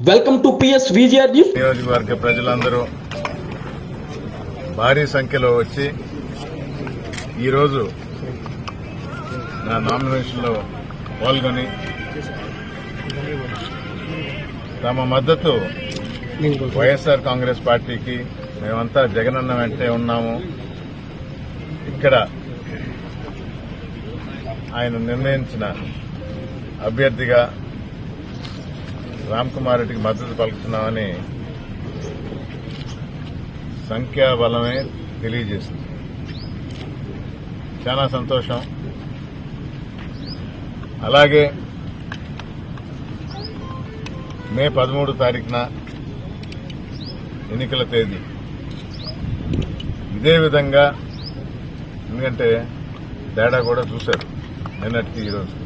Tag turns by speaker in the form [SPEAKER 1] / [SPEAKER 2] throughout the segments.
[SPEAKER 1] Welcome to PS VGR news
[SPEAKER 2] నియోజకవర్గ ప్రజలందరూ భారీ సంఖ్యలో వచ్చి ఈరోజు నా నామినేషన్లో పాల్గొని తమ మద్దతు వైఎస్ఆర్ కాంగ్రెస్ పార్టీకి మేమంతా జగనన్న వెంటే ఉన్నాము. ఇక్కడ ఆయన నిర్ణయించిన అభ్యర్థిగా రామ్ కుమార్ రెడ్డికి మద్దతు పలుకుతున్నామని సంఖ్యాబలమే తెలియజేసింది చాలా సంతోషం. అలాగే మే పదమూడు తారీఖున ఎన్నికల తేదీ. ఇదే విధంగా ఎందుకంటే తేడా కూడా చూశారు. నిన్నటికి ఈరోజు.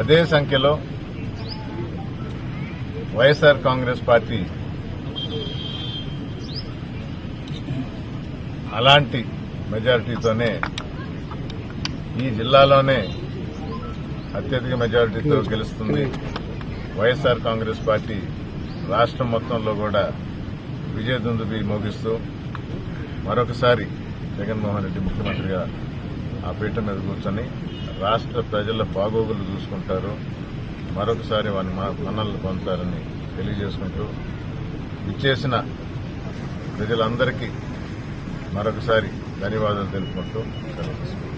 [SPEAKER 2] అదే సంఖ్యలో వైఎస్ఆర్ కాంగ్రెస్ పార్టీ అలాంటి మెజారిటీతోనే ఈ జిల్లాలోనే అత్యధిక మెజారిటీతో గెలుస్తుంది వైఎస్ఆర్ కాంగ్రెస్ పార్టీ. రాష్ట్రం మొత్తంలో కూడా విజయదుందుబి మోగిస్తూ మరొకసారి జగన్మోహన్ రెడ్డి ముఖ్యమంత్రిగా ఆ పీఠ మీద కూర్చొని రాష్ట్ర ప్రజల బాగోగులు చూసుకుంటారు. మరొకసారి వారిని మన్నలు పొందుతారని తెలియజేసుకుంటూ ఇచ్చేసిన ప్రజలందరికీ మరొకసారి ధన్యవాదాలు తెలుపుకుంటూ సెలవు